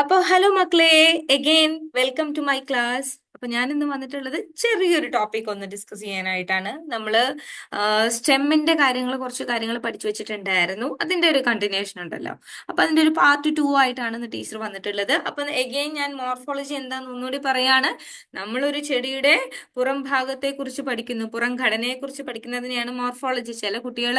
അപ്പൊ ഹലോ മക്കളെ. Again welcome to my class അപ്പൊ ഞാൻ ഇന്ന് വന്നിട്ടുള്ളത് ചെറിയൊരു ടോപ്പിക് ഒന്ന് ഡിസ്കസ് ചെയ്യാനായിട്ടാണ്. നമ്മൾ സ്റ്റെമ്മിന്റെ കാര്യങ്ങൾ കുറച്ച് കാര്യങ്ങൾ പഠിച്ചു വെച്ചിട്ടുണ്ടായിരുന്നു. അതിന്റെ ഒരു കണ്ടിന്യൂഷൻ ഉണ്ടല്ലോ. അപ്പൊ അതിന്റെ ഒരു പാർട്ട് ടു ആയിട്ടാണ് ഇന്ന് ടീച്ചർ വന്നിട്ടുള്ളത്. അപ്പൊ എഗെയിൻ ഞാൻ മോർഫോളജി എന്താന്ന് ഒന്നുകൂടി പറയാണ്. നമ്മളൊരു ചെടിയുടെ പുറം ഭാഗത്തെ കുറിച്ച് പഠിക്കുന്നു. പുറം ഘടനയെ കുറിച്ച് പഠിക്കുന്നതിനെയാണ് മോർഫോളജി ചില കുട്ടികൾ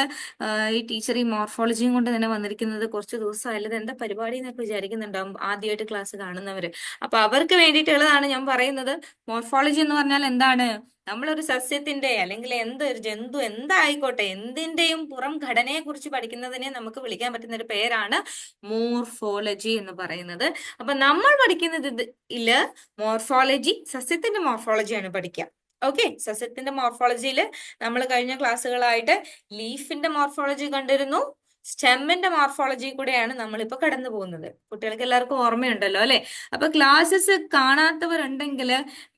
ഈ ടീച്ചർ ഈ മോർഫോളജിയും കൊണ്ട് തന്നെ വന്നിരിക്കുന്നത് കുറച്ച് ദിവസമായാലും ഇത് എന്താ പരിപാടി എന്നൊക്കെ വിചാരിക്കുന്നുണ്ടാവും ആദ്യമായിട്ട് ക്ലാസ് കാണുന്നവര്. അപ്പൊ അവർക്ക് വേണ്ടിയിട്ടുള്ളതാണ് ഞാൻ പറയുന്നത്. മോർഫോളജി എന്ന് പറഞ്ഞാൽ എന്താണ്? നമ്മളൊരു സസ്യത്തിന്റെ അല്ലെങ്കിൽ എന്ത് ഒരു ജന്തു എന്തായിക്കോട്ടെ എന്തിന്റെയും പുറം ഘടനയെ കുറിച്ച് പഠിക്കുന്നതിനെ നമുക്ക് വിളിക്കാൻ പറ്റുന്ന ഒരു പേരാണ് മോർഫോളജി എന്ന് പറയുന്നത്. അപ്പൊ നമ്മൾ പഠിക്കുന്നത് ഇതിൽ മോർഫോളജി സസ്യത്തിന്റെ മോർഫോളജിയാണ് പഠിക്കുക. ഓക്കെ? സസ്യത്തിന്റെ മോർഫോളജിയിൽ നമ്മൾ കഴിഞ്ഞ ക്ലാസ്സുകളായിട്ട് ലീഫിന്റെ മോർഫോളജി കണ്ടിരുന്നു. സ്റ്റെമ്മിന്റെ മോർഫോളജി കൂടെയാണ് നമ്മളിപ്പോ കടന്നു പോകുന്നത്. കുട്ടികൾക്ക് എല്ലാവർക്കും ഓർമ്മയുണ്ടല്ലോ അല്ലെ? അപ്പൊ ക്ലാസ്സസ് കാണാത്തവരുണ്ടെങ്കിൽ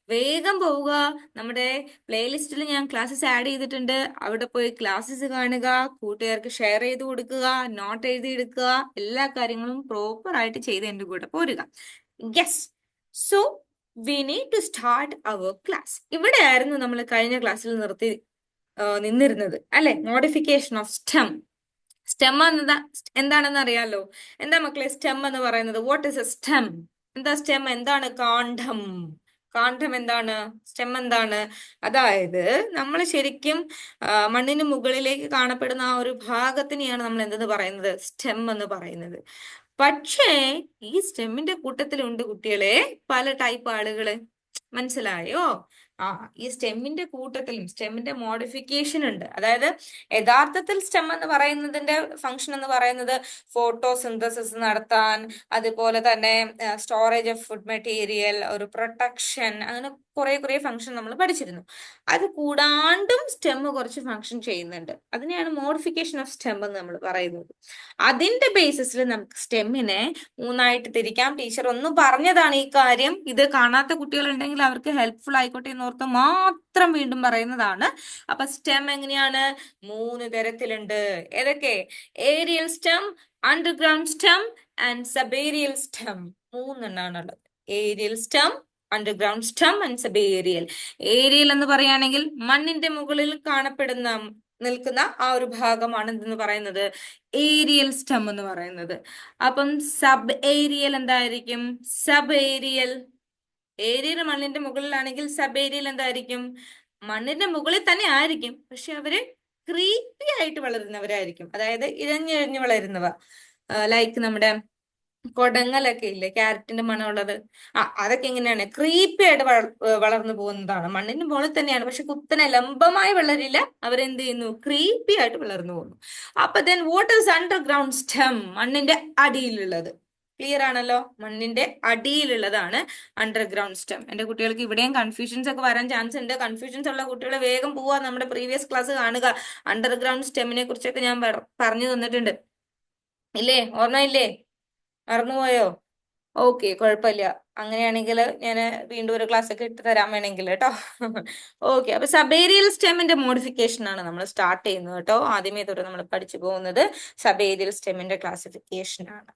വേഗം പോവുക. നമ്മുടെ പ്ലേലിസ്റ്റിൽ ഞാൻ ക്ലാസ്സസ് ആഡ് ചെയ്തിട്ടുണ്ട്. അവിടെ പോയി ക്ലാസ്സസ് കാണുക. കൂട്ടുകാർക്ക് ഷെയർ ചെയ്ത് കൊടുക്കുക. നോട്ട് എഴുതി എടുക്കുക. എല്ലാ കാര്യങ്ങളും പ്രോപ്പർ ആയിട്ട് ചെയ്ത് എന്റെ കൂടെ പോരുക. Yes so we need to start our class ഇവിടെ ആയിരുന്നു നമ്മൾ കഴിഞ്ഞ ക്ലാസ്സിൽ നിർത്തി നിന്നിരുന്നത്. അല്ലെ? മോഡിഫിക്കേഷൻ ഓഫ് സ്റ്റെം സ്റ്റെം എന്താ എന്താണെന്ന് അറിയാലോ? എന്താ മക്കളെ സ്റ്റെം എന്ന് പറയുന്നത്? വാട്ട് ഇസ് എ സ്റ്റെം എന്താ സ്റ്റെം എന്താണ് കാണ്ഡം? കാണ്ഡം എന്താണ്? സ്റ്റെം എന്താണ്? അതായത് നമ്മൾ ശരിക്കും മണ്ണിന് മുകളിലേക്ക് കാണപ്പെടുന്ന ആ ഒരു ഭാഗത്തിനെയാണ് നമ്മൾ എന്തെന്ന് പറയുന്നത്? സ്റ്റെം എന്ന് പറയുന്നത്. പക്ഷേ ഈ സ്റ്റെമ്മിന്റെ കൂട്ടത്തിലുണ്ട് കുട്ടികളെ പല ടൈപ്പ് ആളുകൾ. മനസ്സിലായോ? ആ ഈ സ്റ്റെമ്മിന്റെ കൂട്ടത്തിലും സ്റ്റെമ്മിന്റെ മോഡിഫിക്കേഷൻ ഉണ്ട്. അതായത് യഥാർത്ഥത്തിൽ സ്റ്റെം എന്ന് പറയുന്നതിന്റെ ഫംഗ്ഷൻ എന്ന് പറയുന്നത് ഫോട്ടോ സിന്തസിസ് നടത്താൻ അതുപോലെ തന്നെ സ്റ്റോറേജ് ഓഫ് ഫുഡ് മെറ്റീരിയൽ ഒരു പ്രൊട്ടക്ഷൻ അങ്ങനെ കുറെ കുറെ ഫംഗ്ഷൻ നമ്മൾ പഠിച്ചിരുന്നു. അത് കൂടാണ്ടും സ്റ്റെം കുറച്ച് ഫംഗ്ഷൻ ചെയ്യുന്നുണ്ട്. അതിനെയാണ് മോഡിഫിക്കേഷൻ ഓഫ് സ്റ്റെം എന്ന് നമ്മൾ പറയുന്നത്. അതിന്റെ ബേസിസിൽ നമുക്ക് സ്റ്റെമ്മിനെ മൂന്നായിട്ട് തിരിക്കാം. ടീച്ചർ ഒന്ന് പറഞ്ഞതാണ് ഈ കാര്യം. ഇത് കാണാത്ത കുട്ടികളുണ്ടെങ്കിൽ അവർക്ക് ഹെൽപ്ഫുൾ ആയിക്കോട്ടെ എന്നോർത്ത് മാത്രം വീണ്ടും പറയുന്നതാണ്. അപ്പൊ സ്റ്റെം എങ്ങനെയാണ്? മൂന്ന് തരത്തിലുണ്ട്. ഏതൊക്കെ? Aerial stem underground stem and subaerial stem മൂന്നെണ്ണാണുള്ളത്. Aerial stem underground stem and subaerial aerial എന്ന് പറയുകയാണെങ്കിൽ മണ്ണിന്റെ മുകളിൽ കാണപ്പെടുന്ന നിൽക്കുന്ന ആ ഒരു ഭാഗമാണ് എന്തെന്ന് പറയുന്നത്. ഏരിയൽ സ്റ്റെം എന്ന് പറയുന്നത്. അപ്പം സബ് ഏരിയൽ എന്തായിരിക്കും? സബ് ഏരിയൽ ഏരിയൽ മണ്ണിന്റെ മുകളിലാണെങ്കിൽ സബ് ഏരിയയിൽ എന്തായിരിക്കും? മണ്ണിന്റെ മുകളിൽ തന്നെ ആയിരിക്കും. പക്ഷെ അവർ ക്രീപ്പി ആയിട്ട് വളരുന്നവരായിരിക്കും. അതായത് ഇഴഞ്ഞിഴഞ്ഞു വളരുന്നവ. ലൈക്ക് നമ്മുടെ കൊടങ്ങലൊക്കെ ഇല്ലേ? ക്യാരറ്റിന്റെ മണമുള്ളത്. ആ അതൊക്കെ എങ്ങനെയാണ് ക്രീപ്പി ആയിട്ട് വളർന്നു പോകുന്നതാണ്. മണ്ണിന്റെ മുകളിൽ തന്നെയാണ്. പക്ഷെ കുത്തനെ ലംബമായി വളരില്ല. അവരെന്ത് ചെയ്യുന്നു? ക്രീപ്പി ആയിട്ട് വളർന്നു പോകുന്നു. അപ്പൊ then what is underground stem മണ്ണിന്റെ അടിയിലുള്ളത്. ക്ലിയർ ആണല്ലോ? മണ്ണിന്റെ അടിയിലുള്ളതാണ് അണ്ടർഗ്രൗണ്ട് സ്റ്റെം എന്റെ കുട്ടികൾക്ക് ഇവിടെയും കൺഫ്യൂഷൻസ് ഒക്കെ വരാൻ ചാൻസ് ഉണ്ട്. കൺഫ്യൂഷൻസ് ഉള്ള കുട്ടികളെ വേഗം പോവാ. നമ്മുടെ പ്രീവിയസ് ക്ലാസ് കാണുക. അണ്ടർഗ്രൗണ്ട് സ്റ്റെമിനെ കുറിച്ചൊക്കെ ഞാൻ പറഞ്ഞു തന്നിട്ടുണ്ട്. ഇല്ലേ? ഓർമ്മയില്ലേ? മറന്നുപോയോ? ഓക്കെ കുഴപ്പമില്ല. അങ്ങനെയാണെങ്കിൽ ഞാൻ വീണ്ടും ഒരു ക്ലാസ് ഒക്കെ ഇട്ട് തരാൻ വേണമെങ്കിൽ കേട്ടോ. ഓക്കെ അപ്പൊ സബേരിയൽ സ്റ്റെമിന്റെ മോഡിഫിക്കേഷൻ ആണ് നമ്മൾ സ്റ്റാർട്ട് ചെയ്യുന്നത് കേട്ടോ. ആദ്യമേ തൊട്ട് നമ്മൾ പഠിച്ചു പോകുന്നത് സബേരിയൽ സ്റ്റെമിന്റെ ക്ലാസിഫിക്കേഷൻ ആണ്.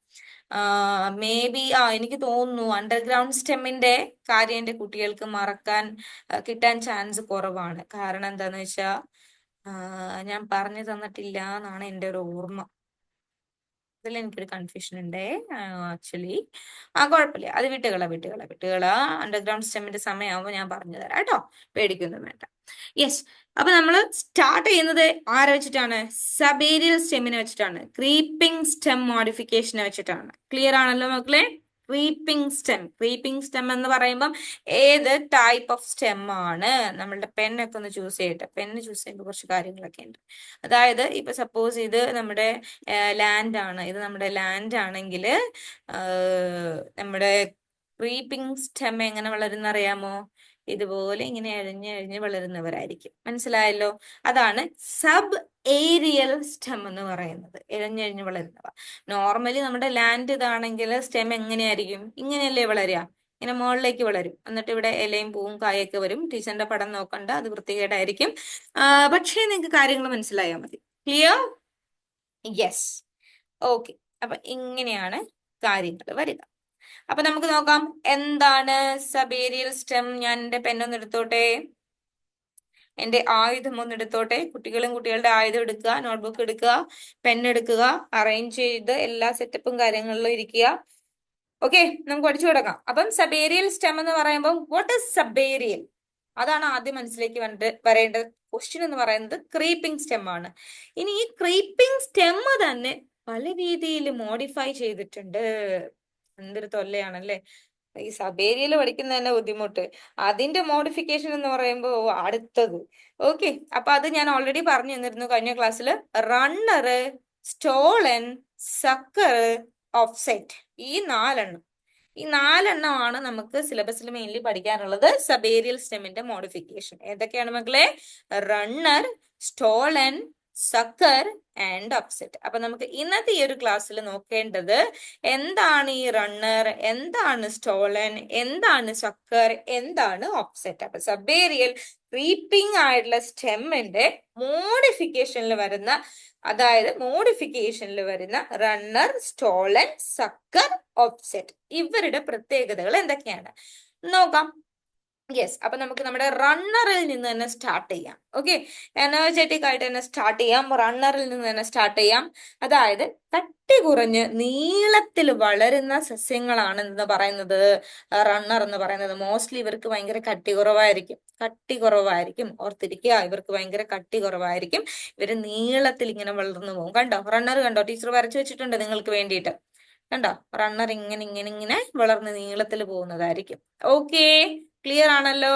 മേ ബി ആ എനിക്ക് തോന്നുന്നു അണ്ടർഗ്രൗണ്ട് സ്റ്റെമ്മിന്റെ കാര്യം എന്റെ കുട്ടികൾക്ക് മറക്കാൻ കിട്ടാൻ ചാൻസ് കുറവാണ്. കാരണം എന്താന്ന് വെച്ചാ ഞാൻ പറഞ്ഞു തന്നിട്ടില്ല എന്നാണ് എന്റെ ഒരു ഓർമ്മ. അതിൽ എനിക്കൊരു കൺഫ്യൂഷൻ ഉണ്ട്. ആക്ച്വലി ആ കുഴപ്പമില്ല. അത് വിട്ടുകള വിട്ടുകള വിട്ടുകള. അണ്ടർഗ്രൗണ്ട് സ്റ്റെമ്മിന്റെ സമയമാകുമ്പോൾ ഞാൻ പറഞ്ഞു തരാം കേട്ടോ. പേടിക്കൊന്നും വേണ്ട. യെസ് അപ്പൊ നമ്മൾ സ്റ്റാർട്ട് ചെയ്യുന്നത് ആരെ വെച്ചിട്ടാണ്? സബേരിയൽ സ്റ്റെമ്മിനെ വെച്ചിട്ടാണ്. ക്രീപ്പിംഗ് സ്റ്റെം മോഡിഫിക്കേഷനെ വെച്ചിട്ടാണ്. ക്ലിയർ ആണല്ലോ മക്കളെ? ക്രീപ്പിംഗ് സ്റ്റെം ക്രീപ്പിംഗ് സ്റ്റെം എന്ന് പറയുമ്പം ഏത് ടൈപ്പ് ഓഫ് സ്റ്റെം ആണ്? നമ്മളുടെ പെന്നൊക്കെ ഒന്ന് ചൂസ് ചെയ്യട്ടെ. പെന്ന് ചൂസ് ചെയ്യുമ്പോൾ കുറച്ച് കാര്യങ്ങളൊക്കെ ഉണ്ട്. അതായത് ഇപ്പൊ സപ്പോസ് ഇത് നമ്മുടെ ലാൻഡ് ആണ്. ഇത് നമ്മുടെ ലാൻഡ് ആണെങ്കിൽ നമ്മുടെ ക്രീപ്പിംഗ് സ്റ്റെം എങ്ങനെ വളരുന്ന അറിയാമോ ഇതുപോലെ ഇങ്ങനെ അഴിഞ്ഞ് അഴിഞ്ഞ് വളരുന്നവരായിരിക്കും. മനസ്സിലായല്ലോ? അതാണ് സബ് ഏരിയൽ സ്റ്റെം എന്ന് പറയുന്നത്. ഇഴഞ്ഞഴിഞ്ഞ് വളരുന്നവ. നോർമലി നമ്മുടെ ലാൻഡ് ഇതാണെങ്കിൽ സ്റ്റെം എങ്ങനെയായിരിക്കും? ഇങ്ങനെയല്ലേ വളരുക ഇങ്ങനെ മുകളിലേക്ക് വളരും. എന്നിട്ട് ഇവിടെ ഇലയും പൂവും കായൊക്കെ വരും. ടീച്ചറിന്റെ പടം നോക്കണ്ട അത് വൃത്തികേടായിരിക്കും. പക്ഷേ നിങ്ങൾക്ക് കാര്യങ്ങൾ മനസ്സിലായാൽ മതി. ക്ലിയർ യെസ് ഓക്കെ അപ്പൊ ഇങ്ങനെയാണ് കാര്യങ്ങൾ വരിക. അപ്പൊ നമുക്ക് നോക്കാം. എന്താണ് സബേരിയൽ സ്റ്റെം? ഞാൻ എന്റെ പെന്നൊന്ന് എടുത്തോട്ടെ. എന്റെ ആയുധം ഒന്ന് എടുത്തോട്ടെ. കുട്ടികളും കുട്ടികളുടെ ആയുധം എടുക്കുക നോട്ട്ബുക്ക് എടുക്കുക പെൻ എടുക്കുക അറേഞ്ച് ചെയ്ത് എല്ലാ സെറ്റപ്പും കാര്യങ്ങളിലും ഇരിക്കുക. ഓക്കെ നമുക്ക് പഠിച്ചു തുടങ്ങാം. അപ്പം സബേരിയൽ സ്റ്റെം എന്ന് പറയുമ്പോൾ വാട്ട് ഇസ് സബേരിയൽ? അതാണ് ആദ്യം മനസ്സിലേക്ക് വന്നിട്ട് വരേണ്ട ക്വസ്റ്റ്യൻ എന്ന് പറയുന്നത് ക്രീപ്പിംഗ് സ്റ്റെം ആണ്. ഇനി ഈ ക്രീപ്പിംഗ് സ്റ്റെം തന്നെ പല രീതിയിൽ മോഡിഫൈ ചെയ്തിട്ടുണ്ട്. എന്തൊരു തൊല്ലയാണല്ലേ? ഈ സബേരിയയിൽ പഠിക്കുന്ന തന്നെ ബുദ്ധിമുട്ട്. അതിന്റെ മോഡിഫിക്കേഷൻ എന്ന് പറയുമ്പോൾ അടുത്തത്. ഓക്കെ അപ്പൊ അത് ഞാൻ ഓൾറെഡി പറഞ്ഞു തന്നിരുന്നു കഴിഞ്ഞ ക്ലാസ്സിൽ റണ്ണർ സ്റ്റോളൻ സക്കർ ഓഫ്സെറ്റ് ഈ നാലെണ്ണം. ഈ നാലെണ്ണമാണ് നമുക്ക് സിലബസിൽ മെയിൻലി പഠിക്കാനുള്ളത് സബേരിയൽ സ്റ്റെമിന്റെ മോഡിഫിക്കേഷൻ ഏതൊക്കെയാണ് മക്കളെ? Runner stolon sucker and offset അപ്പൊ നമുക്ക് ഇന്നത്തെ ഈ ഒരു ക്ലാസ്സിൽ നോക്കേണ്ടത് എന്താണ് ഈ റണ്ണർ എന്താണ് സ്റ്റോളൻ എന്താണ് സക്കർ എന്താണ് ഓപ്സെറ്റ് അപ്പൊ സബേരിയൽ ക്രീപ്പിംഗ് ആയിട്ടുള്ള സ്റ്റെമ്മിന്റെ മോഡിഫിക്കേഷനിൽ വരുന്ന അതായത് മോഡിഫിക്കേഷനിൽ വരുന്ന റണ്ണർ സ്റ്റോളൻ സക്കർ ഓപ്സെറ്റ് ഇവരുടെ പ്രത്യേകതകൾ എന്തൊക്കെയാണ്? നോക്കാം. യെസ് അപ്പൊ നമുക്ക് നമ്മുടെ റണ്ണറിൽ നിന്ന് തന്നെ സ്റ്റാർട്ട് ചെയ്യാം. ഓക്കെ എനർജറ്റിക് ആയിട്ട് തന്നെ സ്റ്റാർട്ട് ചെയ്യാം. റണ്ണറിൽ നിന്ന് തന്നെ സ്റ്റാർട്ട് ചെയ്യാം. അതായത് തട്ടി കുറഞ്ഞ് നീളത്തിൽ വളരുന്ന സസ്യങ്ങളാണ് എന്ന് പറയുന്നത്. റണ്ണർ എന്ന് പറയുന്നത്. മോസ്റ്റ്ലി ഇവർക്ക് ഭയങ്കര കട്ടി കുറവായിരിക്കും. കട്ടി കുറവായിരിക്കും. ഓർത്തിരിക്കുക ഇവർക്ക് ഭയങ്കര കട്ടി കുറവായിരിക്കും. ഇവർ നീളത്തിൽ ഇങ്ങനെ വളർന്നു പോകും. കണ്ടോ? റണ്ണർ കണ്ടോ? ടീച്ചർ വരച്ചു വെച്ചിട്ടുണ്ട് നിങ്ങൾക്ക് വേണ്ടിയിട്ട്. കണ്ടോ? റണ്ണർ ഇങ്ങനെ ഇങ്ങനെ ഇങ്ങനെ വളർന്ന് നീളത്തിൽ പോകുന്നതായിരിക്കും. ഓക്കേ ക്ലിയർ ആണല്ലോ?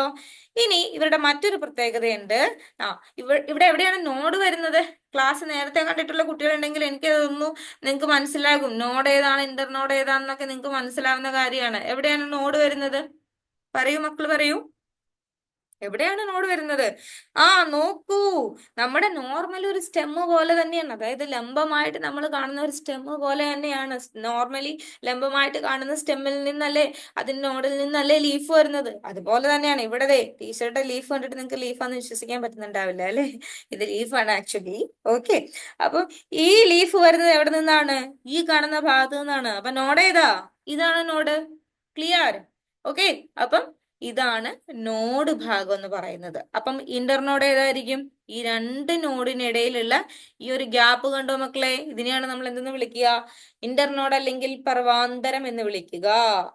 ഇനി ഇവരുടെ മറ്റൊരു പ്രത്യേകതയുണ്ട്. ആ ഇവ ഇവിടെ എവിടെയാണ് നോഡ് വരുന്നത്? ക്ലാസ് നേരത്തെ കണ്ടിട്ടുള്ള കുട്ടികളുണ്ടെങ്കിൽ എനിക്ക് അതൊന്നും നിങ്ങൾക്ക് മനസ്സിലാകും. നോഡ് ഏതാണ് ഇന്റർ നോഡ് ഏതാണെന്നൊക്കെ നിങ്ങൾക്ക് മനസ്സിലാവുന്ന കാര്യമാണ്. എവിടെയാണ് നോഡ് വരുന്നത്? പറയൂ മക്കൾ പറയൂ. എവിടെയാണ് നോഡ് വരുന്നത്? ആ നോക്കൂ. നമ്മുടെ നോർമൽ ഒരു സ്റ്റെമ്മ് പോലെ തന്നെയാണ്. അതായത് ലംബമായിട്ട് നമ്മൾ കാണുന്ന ഒരു സ്റ്റെമ്മ് പോലെ തന്നെയാണ്. നോർമലി ലംബമായിട്ട് കാണുന്ന സ്റ്റെമ്മിൽ നിന്നല്ലേ അതിന്റെ നോഡിൽ നിന്നല്ലേ ലീഫ് വരുന്നത്? അതുപോലെ തന്നെയാണ്. ഇവിടെ ടീഷർട്ട് ലീഫ് കണ്ടിട്ട് നിങ്ങൾക്ക് ലീഫാന്ന് വിശ്വസിക്കാൻ പറ്റുന്നുണ്ടാവില്ല അല്ലെ? ഇത് ലീഫാണ് ആക്ച്വലി. ഓക്കെ. അപ്പൊ ഈ ലീഫ് വരുന്നത് എവിടെ നിന്നാണ്? ഈ കാണുന്ന ഭാഗത്ത് നിന്നാണ്. അപ്പൊ നോഡ് ഏതാ? ഇതാണ് നോഡ് ക്ലിയർ. ഓക്കെ. അപ്പം ഇതാണ് നോഡ് ഭാഗം എന്ന് പറയുന്നത്. അപ്പം ഇന്റർ നോഡ് ഏതായിരിക്കും? ഈ രണ്ട് നോഡിനിടയിലുള്ള ഈ ഒരു ഗ്യാപ്പ് കണ്ടോ മക്കളെ? ഇതിനെയാണ് നമ്മൾ എന്തെന്ന് വിളിക്കുക? ഇന്റർ നോഡ് അല്ലെങ്കിൽ പർവാന്തരം എന്ന് വിളിക്കുക.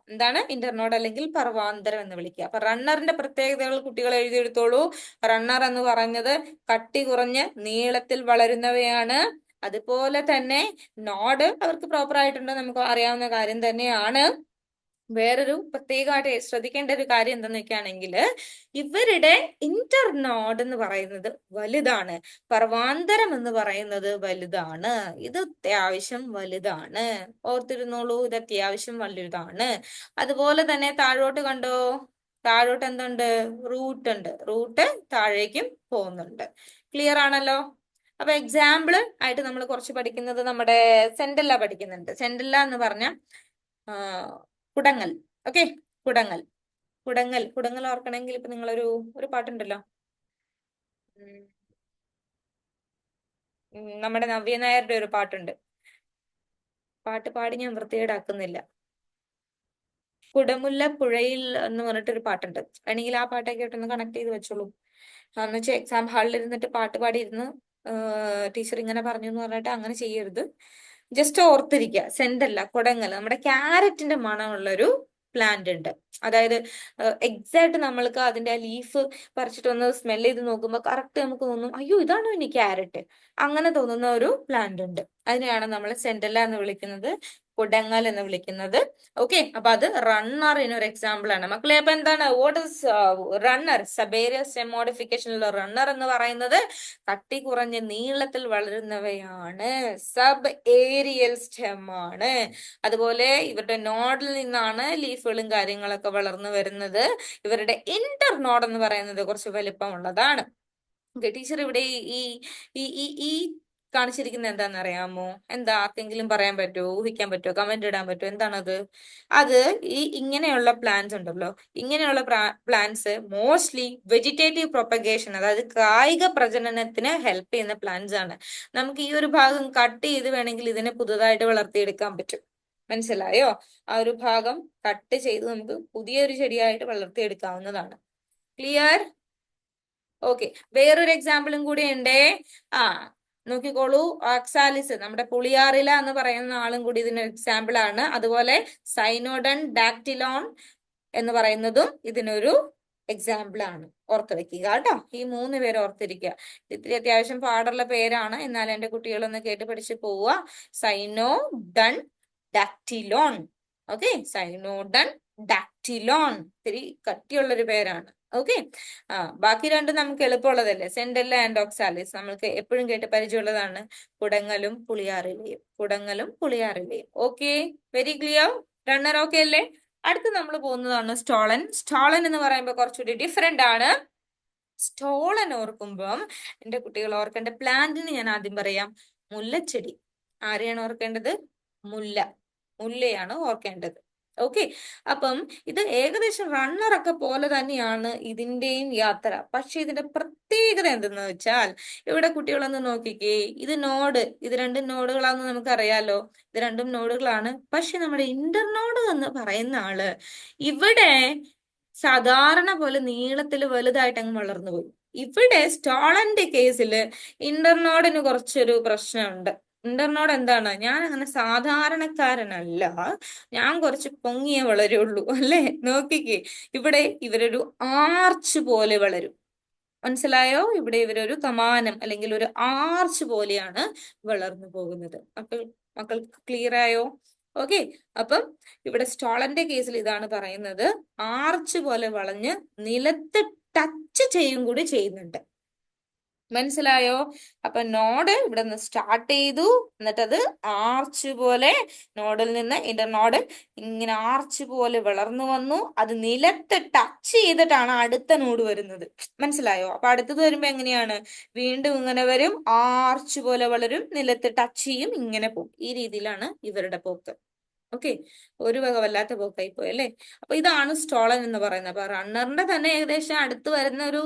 എന്താണ്? ഇന്റർ നോഡ് അല്ലെങ്കിൽ പർവാന്തരം എന്ന് വിളിക്കുക. അപ്പൊ റണ്ണറിന്റെ പ്രത്യേകതകൾ കുട്ടികൾ എഴുതിയെടുത്തോളൂ. റണ്ണർ എന്ന് പറഞ്ഞത് കട്ടി കുറഞ്ഞ് നീളത്തിൽ വളരുന്നവയാണ്. അതുപോലെ തന്നെ നോഡ് അവർക്ക് പ്രോപ്പർ ആയിട്ടുണ്ടോ. നമുക്ക് അറിയാവുന്ന കാര്യം തന്നെയാണ്. വേറൊരു പ്രത്യേകമായിട്ട് ശ്രദ്ധിക്കേണ്ട ഒരു കാര്യം എന്തെന്ന് വെക്കുകയാണെങ്കിൽ ഇവരുടെ ഇന്റർനോഡ് എന്ന് പറയുന്നത് വലുതാണ്. പർവാന്തരം എന്ന് പറയുന്നത് വലുതാണ്. ഇത് അത്യാവശ്യം വലുതാണ്. ഓർത്തിരുന്നോളൂ ഇത് അത്യാവശ്യം വലുതാണ്. അതുപോലെ തന്നെ താഴോട്ട് കണ്ടോ? താഴോട്ട് എന്തുണ്ട്? റൂട്ട് ഉണ്ട്. റൂട്ട് താഴേക്കും പോകുന്നുണ്ട്. ക്ലിയർ ആണല്ലോ? അപ്പൊ എക്സാമ്പിൾ ആയിട്ട് നമ്മൾ കുറച്ച് പഠിക്കുന്നത് നമ്മുടെ സെന്റല്ല പഠിക്കുന്നുണ്ട്. സെന്റല്ല എന്ന് പറഞ്ഞ കുടങ്ങൽ. ഓക്കെ കുടങ്ങൽ. കുടങ്ങൽ. കുടങ്ങൽ ഓർക്കണമെങ്കിൽ ഇപ്പൊ നിങ്ങളൊരു ഒരു പാട്ടുണ്ടല്ലോ. നമ്മുടെ നവ്യ നായരുടെ ഒരു പാട്ടുണ്ട്. പാട്ട് പാടി ഞാൻ വൃത്തികേടാക്കുന്നില്ല. കുടമുല്ല പുഴയിൽ എന്ന് പറഞ്ഞിട്ടൊരു പാട്ടുണ്ട്. വേണമെങ്കിൽ ആ പാട്ടൊക്കെ ഒന്ന് കണക്ട് ചെയ്ത് വെച്ചോളൂ. എന്ന് വെച്ചാൽ എക്സാം ഹാളിൽ ഇരുന്നിട്ട് പാട്ട് പാടിയിരുന്ന് ടീച്ചർ ഇങ്ങനെ പറഞ്ഞു എന്ന് പറഞ്ഞിട്ട് അങ്ങനെ ചെയ്യരുത്. ജസ്റ്റ് ഓർത്തിരിക്കുക സെന്റല്ല കുടങ്ങൽ നമ്മുടെ ക്യാരറ്റിന്റെ മണമുള്ളൊരു പ്ലാന്റ് ഉണ്ട്. അതായത് എക്സാക്ട് നമ്മൾക്ക് അതിന്റെ ആ ലീഫ് പറിച്ചിട്ട് ഒന്ന് സ്മെൽ ചെയ്ത് നോക്കുമ്പോൾ കറക്റ്റ് നമുക്ക് തോന്നും അയ്യോ ഇതാണോ ഇനി ക്യാരറ്റ്? അങ്ങനെ തോന്നുന്ന ഒരു പ്ലാന്റ് ഉണ്ട്. അതിനെയാണ് നമ്മൾ സെന്റല്ല എന്ന് വിളിക്കുന്നത്. കുടങ്ങൽ എന്ന് വിളിക്കുന്നത്. ഓക്കെ അപ്പൊ അത് റണ്ണർ ഒരു എക്സാമ്പിൾ ആണ്. മക്കളെ അപ്പൊ എന്താണ്? What is runner subaerial stem മോഡിഫിക്കേഷനിലുള്ള runner എന്ന് പറയുന്നത് കട്ടി കുറഞ്ഞ നീളത്തിൽ വളരുന്നവയാണ്. സബ് ഏരിയൽ സ്റ്റെം ആണ്. അതുപോലെ ഇവരുടെ നോഡിൽ നിന്നാണ് ലീഫുകളും കാര്യങ്ങളൊക്കെ വളർന്നു വരുന്നത്. ഇവരുടെ ഇന്റർ നോഡ് എന്ന് പറയുന്നത് കുറച്ച് വലിപ്പമുള്ളതാണ്. ടീച്ചർ ഇവിടെ ഈ ഈ ഈ കാണിച്ചിരിക്കുന്നത് എന്താണെന്ന് അറിയാമോ എന്താ ആർക്കെങ്കിലും പറയാൻ പറ്റുമോ ഊഹിക്കാൻ പറ്റുമോ കമന്റ് ഇടാൻ പറ്റുമോ എന്താണത്? അത് ഈ ഇങ്ങനെയുള്ള പ്ലാന്റ്സ് ഉണ്ടല്ലോ. ഇങ്ങനെയുള്ള പ്ലാന്റ്സ് മോസ്റ്റ്ലി വെജിറ്റേറ്റീവ് പ്രൊപ്പഗേഷൻ അതായത് കായിക പ്രജനനത്തിന് ഹെൽപ്പ് ചെയ്യുന്ന പ്ലാന്റ്സ് ആണ്. നമുക്ക് ഈ ഒരു ഭാഗം കട്ട് ചെയ്ത് വേണമെങ്കിൽ ഇതിനെ പുതുതായിട്ട് വളർത്തിയെടുക്കാൻ പറ്റും. മനസ്സിലായോ? ആ ഒരു ഭാഗം കട്ട് ചെയ്ത് നമുക്ക് പുതിയൊരു ചെടിയായിട്ട് വളർത്തിയെടുക്കാവുന്നതാണ്. ക്ലിയർ ഓക്കെ വേറൊരു എക്സാമ്പിളും കൂടി ഉണ്ടേ. ആ നോക്കിക്കോളൂ. ഓക്സാലിസ് നമ്മുടെ പുളിയാറില എന്ന് പറയുന്ന ആളും കൂടി ഇതിന് എക്സാമ്പിൾ ആണ്. അതുപോലെ സൈനോഡൺ ഡാക്ടിലോൺ എന്ന് പറയുന്നതും ഇതിനൊരു എക്സാമ്പിൾ ആണ്. ഓർത്ത് വെക്കുക കേട്ടോ. ഈ മൂന്ന് പേര് ഓർത്തിരിക്കുക. ഇത്തിരി അത്യാവശ്യം പാടുള്ള പേരാണ്. എന്നാൽ എന്റെ കുട്ടികളൊന്ന് കേട്ട് പഠിച്ച് പോവുക. സൈനോ ഡൺ ഡാക്ടിലോൺ ഓക്കെ സൈനോഡൺ ഡാക്ടിലോൺ ഇത്തിരി കട്ടിയുള്ളൊരു പേരാണ്. ഓക്കെ ആ ബാക്കി രണ്ടും നമുക്ക് എളുപ്പമുള്ളതല്ലേ? സെൻഡല്ല ആൻഡ് ഓക്സാലിസ് നമ്മൾക്ക് എപ്പോഴും കേട്ട് പരിചയമുള്ളതാണ്. കുടങ്ങലും പുളിയാറിലെയും. കുടങ്ങലും പുളിയാറിലെയും. Okay very clear runner okay അല്ലേ? അടുത്ത് നമ്മൾ പോകുന്നതാണ് സ്റ്റോളൻ സ്റ്റോളൻ എന്ന് പറയുമ്പോൾ കുറച്ചുകൂടി ഡിഫറെന്റ് ആണ്. സ്റ്റോളൻ ഓർക്കുമ്പം എന്റെ കുട്ടികൾ ഓർക്കേണ്ട പ്ലാന്റിന് ഞാൻ ആദ്യം പറയാം. മുല്ലച്ചെടി. ആരെയാണ് ഓർക്കേണ്ടത്? മുല്ല. മുല്ലയാണ് ഓർക്കേണ്ടത്. ഓക്കെ അപ്പം ഇത് ഏകദേശം റണ്ണറൊക്കെ പോലെ തന്നെയാണ് ഇതിന്റെയും യാത്ര. പക്ഷെ ഇതിന്റെ പ്രത്യേകത എന്തെന്ന് വെച്ചാൽ ഇവിടെ കുട്ടികളൊന്ന് നോക്കിക്കേ. ഇത് നോഡ് ഇത് രണ്ടും നോഡുകളാണെന്ന് നമുക്കറിയാലോ. ഇത് രണ്ടും നോഡുകളാണ് പക്ഷെ നമ്മുടെ ഇന്റർനോഡ് എന്ന് പറയുന്ന ആൾ ഇവിടെ സാധാരണ പോലെ നീളത്തിൽ വലുതായിട്ട് അങ്ങ് വളർന്നു പോയി ഇവിടെ സ്റ്റോളന്റെ കേസിൽ ഇന്റർനോഡിന് കുറച്ചൊരു പ്രശ്നമുണ്ട്. ഇന്റർനോഡ് എന്താണ് ഞാൻ അങ്ങനെ സാധാരണക്കാരനല്ല. ഞാൻ കുറച്ച് പൊങ്ങിയേ വളരുള്ളൂ അല്ലേ? നോക്കിക്കേ. ഇവിടെ ഇവരൊരു ആർച്ച് പോലെ വളരും. മനസ്സിലായോ? ഇവിടെ ഇവരൊരു കമാനം അല്ലെങ്കിൽ ഒരു ആർച്ച് പോലെയാണ് വളർന്നു പോകുന്നത്. മക്കൾ മക്കൾക്ക് ക്ലിയർ ആയോ? ഓക്കെ. അപ്പം ഇവിടെ സ്റ്റോളന്റെ കേസിൽ ഇതാണ് പറയുന്നത്. ആർച്ച് പോലെ വളഞ്ഞ് നിലത്ത് ടച്ച് ചെയ്യും കൂടി ചെയ്യുന്നുണ്ട്. മനസ്സിലായോ? അപ്പൊ നോഡ് ഇവിടെ നിന്ന് സ്റ്റാർട്ട് ചെയ്തു. എന്നിട്ട് അത് ആർച്ച് പോലെ നോഡിൽ നിന്ന് ഇന്റർ നോഡ് ഇങ്ങനെ ആർച്ച് പോലെ വളർന്നു വന്നു. അത് നിലത്ത് ടച്ച് ചെയ്തിട്ടാണ് അടുത്ത നോഡ് വരുന്നത്. മനസ്സിലായോ? അപ്പൊ അടുത്തത് വരുമ്പോ എങ്ങനെയാണ്? വീണ്ടും ഇങ്ങനെ വരും. ആർച്ച് പോലെ വളരും. നിലത്ത് ടച്ച് ചെയ്യും. ഇങ്ങനെ പോകും. ഈ രീതിയിലാണ് ഇവരുടെ പോക്ക്. ഓക്കെ. ഒരു വക വല്ലാത്ത പോക്കായി പോയി അപ്പൊ ഇതാണ് സ്റ്റോളൻ എന്ന് പറയുന്നത്. അപ്പൊ റണ്ണറിന്റെ തന്നെ ഏകദേശം അടുത്ത് വരുന്ന ഒരു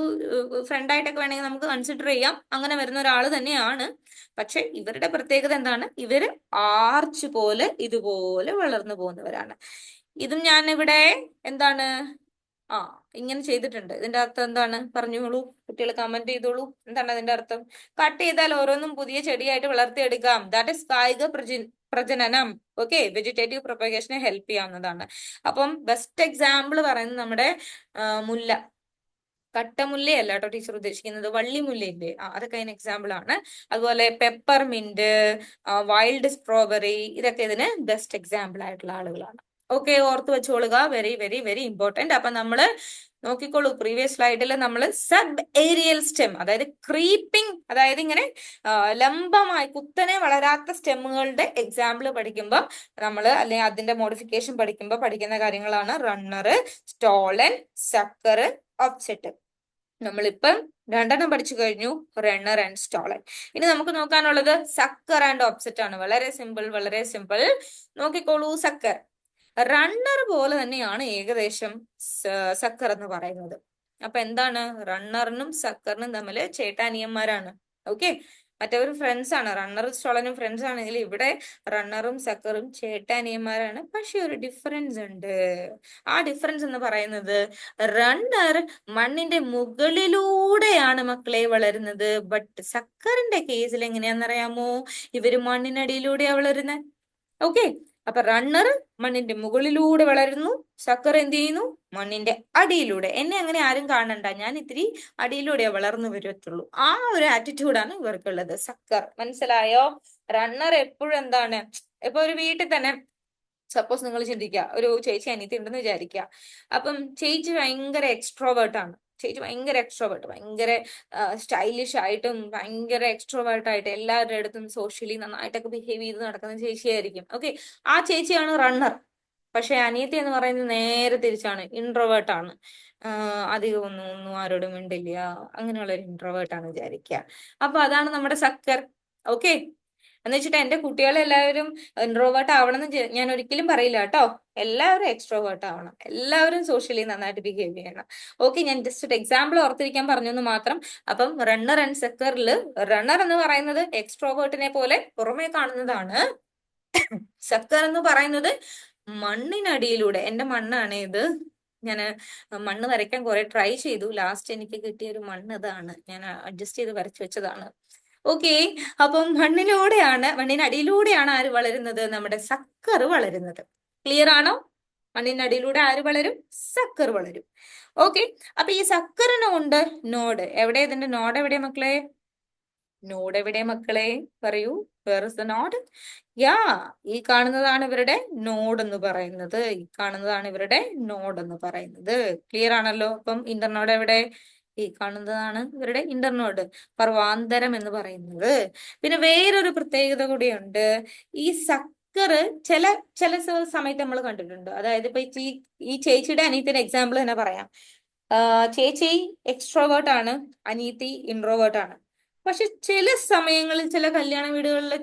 ഫ്രണ്ട് ആയിട്ടൊക്കെ വേണമെങ്കിൽ നമുക്ക് കൺസിഡർ ചെയ്യാം. അങ്ങനെ വരുന്ന ഒരാൾ തന്നെയാണ്. പക്ഷെ ഇവരുടെ പ്രത്യേകത എന്താണ്? ഇവർ ആർച്ച് പോലെ ഇതുപോലെ വളർന്നു പോകുന്നവരാണ്. ഇതും ഞാൻ ഇവിടെ എന്താണ്? ആ ഇങ്ങനെ ചെയ്തിട്ടുണ്ട്. ഇതിന്റെ അർത്ഥം എന്താണ്? പറഞ്ഞോളൂ. കുട്ടികൾ കമന്റ് ചെയ്തോളൂ. എന്താണ് അതിന്റെ അർത്ഥം? കട്ട് ചെയ്താൽ ഓരോന്നും പുതിയ ചെടിയായിട്ട് വളർത്തിയെടുക്കാം. ദാറ്റ് ഇസ് കായിക പ്രജ പ്രജനനം. ഓക്കെ വെജിറ്റേറ്റീവ് പ്രൊപ്പഗേഷനെ ഹെൽപ്പ് ചെയ്യാവുന്നതാണ്. അപ്പം ബെസ്റ്റ് എക്സാമ്പിൾ പറയുന്നത് നമ്മുടെ മുല്ല. കട്ടമുല്ലയല്ല കേട്ടോ ടീച്ചർ ഉദ്ദേശിക്കുന്നത്. വള്ളിമുല്ലയില്ലേ? ആ അതൊക്കെ അതിന് എക്സാമ്പിൾ ആണ്. അതുപോലെ പെപ്പർ മിന്റ് വൈൽഡ് സ്ട്രോബെറി ഇതൊക്കെ ഇതിന് ബെസ്റ്റ് എക്സാമ്പിൾ ആയിട്ടുള്ള ആളുകളാണ്. ഓക്കെ ഓർത്ത് വെച്ചോളുക. വെരി വെരി വെരി ഇമ്പോർട്ടന്റ് അപ്പൊ നമ്മൾ നോക്കിക്കോളൂ. പ്രീവിയസ് സ്ലൈഡിൽ നമ്മൾ സബ് ഏരിയൽ സ്റ്റെം അതായത് ക്രീപ്പിംഗ് അതായത് ഇങ്ങനെ ലംബമായി കുത്തനെ വളരാത്ത സ്റ്റെമ്മുകളുടെ എക്സാമ്പിൾ പഠിക്കുമ്പോൾ നമ്മൾ അല്ലെങ്കിൽ അതിന്റെ മോഡിഫിക്കേഷൻ പഠിക്കുമ്പോൾ പഠിക്കുന്ന കാര്യങ്ങളാണ് റണ്ണർ സ്റ്റോളൻ സക്കർ ഓപ്സെറ്റ് നമ്മളിപ്പം രണ്ടെണ്ണം പഠിച്ചു കഴിഞ്ഞു റണ്ണർ ആൻഡ് സ്റ്റോളൻ ഇനി നമുക്ക് നോക്കാനുള്ളത് സക്കർ ആൻഡ് ഓപ്സെറ്റ് ആണ്. വളരെ സിമ്പിൾ വളരെ സിമ്പിൾ നോക്കിക്കോളൂ സക്കർ റണ്ണർ പോലെ തന്നെയാണ് ഏകദേശം സക്കർ എന്ന് പറയുന്നത്. അപ്പൊ എന്താണ്? റണ്ണറിനും സക്കറിനും തമ്മിൽ ചേട്ടാനിയന്മാരാണ്. ഓക്കെ മറ്റവർ ഫ്രണ്ട്സ് ആണ്. റണ്ണർ സ്റ്റോളനും ഫ്രണ്ട്സ് ആണെങ്കിൽ ഇവിടെ റണ്ണറും സക്കറും ചേട്ടാനിയന്മാരാണ്. പക്ഷെ ഒരു ഡിഫറൻസ് ഉണ്ട്. ആ ഡിഫറൻസ് എന്ന് പറയുന്നത് റണ്ണർ മണ്ണിന്റെ മുകളിലൂടെയാണ് മക്കളെ വളരുന്നത്. ബട്ട് സക്കറിന്റെ കേസിൽ എങ്ങനെയാണെന്നറിയാമോ? ഇവർ മണ്ണിനടിയിലൂടെയാണ് വളരുന്നത് ഓക്കെ അപ്പൊ റണ്ണർ മണ്ണിന്റെ മുകളിലൂടെ വളരുന്നു. സക്കർ എന്ത് ചെയ്യുന്നു? മണ്ണിന്റെ അടിയിലൂടെ. എന്നെ അങ്ങനെ ആരും കാണണ്ട. ഞാൻ ഇത്തിരി അടിയിലൂടെ വളർന്നു വരത്തുള്ളൂ ആ ഒരു ആറ്റിറ്റ്യൂഡാണ് ഇവർക്കുള്ളത്. സക്കർ മനസ്സിലായോ? റണ്ണർ എപ്പോഴും എന്താണ്? ഇപ്പൊ ഒരു വീട്ടിൽ തന്നെ സപ്പോസ് നിങ്ങൾ ചിന്തിക്കുക. ഒരു ചേച്ചി അനിയത്തി ഉണ്ടെന്ന് വിചാരിക്കുക. അപ്പം ചേച്ചി ഭയങ്കര എക്സ്ട്രോവേർട്ട് ആണ്. ചേച്ചി ഭയങ്കര എക്സ്ട്രോവേർട്ട് ഭയങ്കര സ്റ്റൈലിഷ് ആയിട്ടും ഭയങ്കര എക്സ്ട്രോവേർട്ട് ആയിട്ട് എല്ലാവരുടെ അടുത്തും സോഷ്യലി നന്നായിട്ടൊക്കെ ബിഹേവ് ചെയ്ത് നടക്കുന്ന ചേച്ചിയായിരിക്കും. ഓക്കെ ആ ചേച്ചിയാണ് റണ്ണർ പക്ഷെ അനിയത്തി എന്ന് പറയുന്നത് നേരെ തിരിച്ചാണ്. ഇൻട്രോവേർട്ട് ആണ്. അധികം ഒന്നും ഒന്നും ആരോടും മിണ്ടില്ല. അങ്ങനെയുള്ള ഒരു ഇൻട്രോവേർട്ട് ആണ് വിചാരിക്കുക അപ്പൊ അതാണ് നമ്മുടെ സക്കർ. ഓക്കെ എന്ന് വെച്ചിട്ട് എന്റെ കുട്ടികളെല്ലാവരും ഇൻട്രോവേർട്ട് ആവണം എന്ന് ഞാൻ ഒരിക്കലും പറയില്ല കേട്ടോ. എല്ലാവരും എക്സ്ട്രോവേർട്ട് ആവണം. എല്ലാവരും സോഷ്യലി നന്നായിട്ട് ബിഹേവ് ചെയ്യണം. ഓക്കെ ഞാൻ ജസ്റ്റ് ഒരു എക്സാമ്പിൾ ഓർത്തിരിക്കാൻ പറഞ്ഞു എന്ന് മാത്രം. അപ്പം റണ്ണർ ആൻഡ് സെക്കറിൽ റണ്ണർ എന്ന് പറയുന്നത് എക്സ്ട്രോവേർട്ടിനെ പോലെ പുറമേ കാണുന്നതാണ്. സക്കർ എന്ന് പറയുന്നത് മണ്ണിനടിയിലൂടെ എന്റെ മണ്ണാണ് ഇത്. ഞാൻ മണ്ണ് വരയ്ക്കാൻ കുറെ ട്രൈ ചെയ്തു. ലാസ്റ്റ് എനിക്ക് കിട്ടിയ ഒരു മണ്ണ് ഇതാണ്. ഞാൻ അഡ്ജസ്റ്റ് ചെയ്ത് വരച്ചു വെച്ചതാണ്. ഓക്കെ അപ്പം മണ്ണിലൂടെയാണ് മണ്ണിനടിയിലൂടെയാണ് ആര് വളരുന്നത്? നമ്മുടെ സക്കർ വളരുന്നത്. ക്ലിയർ ആണോ? മണ്ണിനടിയിലൂടെ ആര് വളരും? സക്കർ വളരും. ഓക്കെ അപ്പൊ ഈ സക്കറിനുണ്ട് നോഡ് എവിടെ ഇതിന്റെ നോഡ് എവിടെ മക്കളെ? നോഡ് എവിടെ മക്കളെ? പറയൂ. Where is the node yeah ഈ കാണുന്നതാണ് ഇവരുടെ നോഡ് എന്ന് പറയുന്നത്. ഈ കാണുന്നതാണ് ഇവരുടെ നോഡ് എന്ന് പറയുന്നത്. ക്ലിയർ ആണല്ലോ? അപ്പം ഇന്റർനോഡ് എവിടെ? ഈ കാണുന്നതാണ് ഇവരുടെ ഇന്റർനോഡ് പർവാന്തരം എന്ന് പറയുന്നത്. പിന്നെ വേറൊരു പ്രത്യേകത കൂടിയുണ്ട്. ഈ സക്കർ ചില ചില സമയത്ത് നമ്മൾ കണ്ടിട്ടുണ്ട്. അതായത് ഇപ്പൊ ഈ ചേച്ചിയുടെ അനിയത്തിന്റെ എക്സാമ്പിൾ തന്നെ പറയാം. ചേച്ചി എക്സ്ട്രോവേർട്ട് ആണ് അനിയത്തി ഇൻട്രോവേർട്ട് ആണ്. പക്ഷെ ചില സമയങ്ങളിൽ ചില കല്യാണ വീടുകളിൽ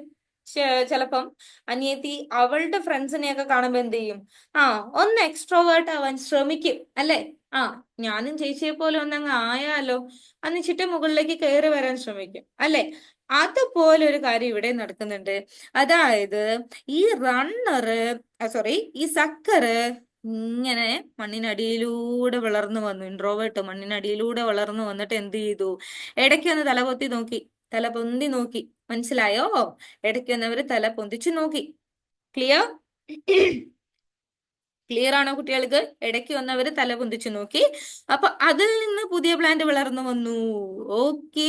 ചിലപ്പം അനിയത്തി അവളുടെ ഫ്രണ്ട്സിനെയൊക്കെ കാണുമ്പോ എന്ത് ചെയ്യും? ആ ഒന്ന് എക്സ്ട്രോവേർട്ട് ആവാൻ ശ്രമിക്കും അല്ലെ? ആ ഞാനും ചേച്ചിയെ പോലെ ഒന്നങ്ങ് ആയാലോ? എന്നിച്ചിട്ട് മുകളിലേക്ക് കയറി വരാൻ ശ്രമിക്കും അല്ലെ? അതുപോലെ ഒരു കാര്യം ഇവിടെ നടക്കുന്നുണ്ട്. അതായത് ഈ റണ്ണറ് സോറി ഈ സക്കറ് ഇങ്ങനെ മണ്ണിനടിയിലൂടെ വളർന്നു വന്നു. ഇൻട്രോവേർട്ട് മണ്ണിനടിയിലൂടെ വളർന്നു വന്നിട്ട് എന്ത് ചെയ്തു? ഇടയ്ക്ക് ഒന്ന് തലപൊത്തി നോക്കി. തല പൊന്തി നോക്കി. മനസ്സിലായോ? ഇടയ്ക്ക് വന്നവര് തല പൊന്തിച്ചു നോക്കി. ക്ലിയർ ക്ലിയർ ആണോ കുട്ടികൾക്ക്? ഇടയ്ക്ക് വന്നവര് തല പൊന്തിച്ചു നോക്കി. അപ്പൊ അതിൽ നിന്ന് പുതിയ പ്ലാന്റ് വളർന്നു വന്നു. ഓക്കേ